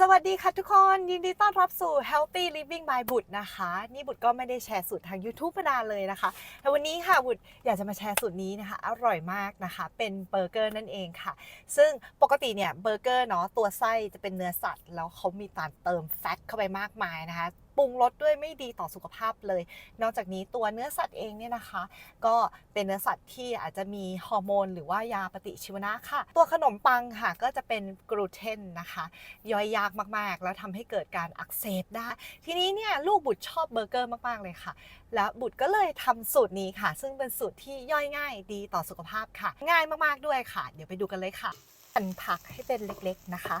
สวัสดีค่ะทุกคน ยินดีต้อนรับสู่ Healthy Living by บุตรนะคะ นี่บุตรก็ไม่ได้แชร์สูตรทาง YouTube มานานเลยนะคะ แต่วันนี้ค่ะบุตรอยากจะมาแชร์สูตรนี้นะคะ อร่อยมากนะคะ เป็นเบอร์เกอร์นั่นเองค่ะ ซึ่งปกติเนี่ยเบอร์เกอร์เนาะตัวไส้จะเป็นเนื้อสัตว์ แล้วเขามีการเติมแฟตเข้าไปมากมายนะคะ ปรุงรสด้วยไม่ดีต่อสุขภาพเลย นอกจากนี้ตัวเนื้อสัตว์เองเนี่ยนะคะ ก็เป็นเนื้อสัตว์ที่อาจจะมีฮอร์โมน หรือว่ายาปฏิชีวนะค่ะ ตัวขนมปังค่ะก็จะเป็นกลูเตนนะคะ ย่อยยากมากๆ แล้วทำให้เกิดการอักเสบได้ ทีนี้เนี่ยลูกบุตรชอบเบอร์เกอร์มากๆเลยค่ะ แล้วบุตรก็เลยทำสูตรนี้ค่ะ ซึ่งเป็นสูตรที่ย่อยง่ายดีต่อสุขภาพค่ะ ง่ายมากๆด้วยค่ะ เดี๋ยวไปดูกันเลยค่ะหั่นผักให้เป็นเล็กๆนะคะ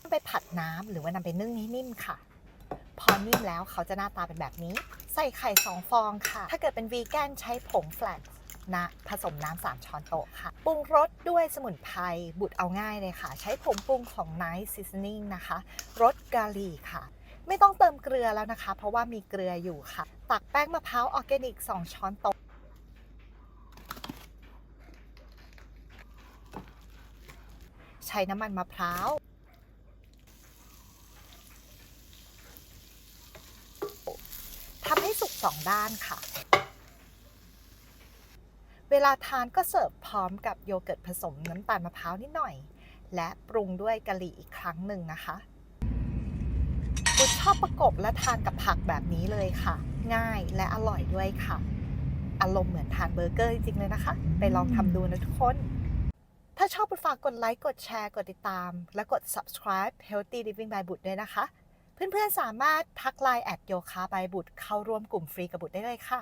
นำไปผัดน้ำหรือว่านำไปนึ่งให้นิ่มค่ะ พอนิ่มแล้วเขาจะหน้าตาเป็นแบบนี้ ใส่ไข่ 2 ฟองค่ะ ถ้าเกิดเป็นวีแกนใช้ผงแฟลกนะผสมน้ำ3ช้อนโต๊ะค่ะ ปรุงรสด้วยสมุนไพรบุตรเอาง่ายเลยค่ะ ใช้ผงปรุงของ Nice Seasoning นะคะรสกาลีค่ะ ไม่ต้องเติมเกลือแล้วนะคะ เพราะว่ามีเกลืออยู่ค่ะ ตักแป้งมะพร้าวออร์แกนิก 2 ช้อนโต๊ะใช้น้ำมันมะพร้าว ทำให้ สองด้านค่ะ เวลาทานก็เสิร์ฟพร้อมกับโยเกิร์ตผสมน้ำตาลมะพร้าวนิดหน่อย และปรุงด้วยกะหรี่อีกครั้งหนึ่งนะคะบุชอบประกบและทานกับผักแบบนี้เลยค่ะ ง่ายและอร่อยด้วยค่ะ อารมณ์เหมือนทานเบอร์เกอร์จริงๆเลยนะคะ ไปลองทำดูนะทุกคน ถ้าชอบบุญฝากกดไลค์ กดแชร์ กดติดตาม และกด subscribe Healthy Living by บุตรด้วยนะคะ เพื่อนๆสามารถทักไลน์แอดโยคะบายบุตรเข้าร่วมกลุ่มฟรีกับบุตรได้เลยค่ะ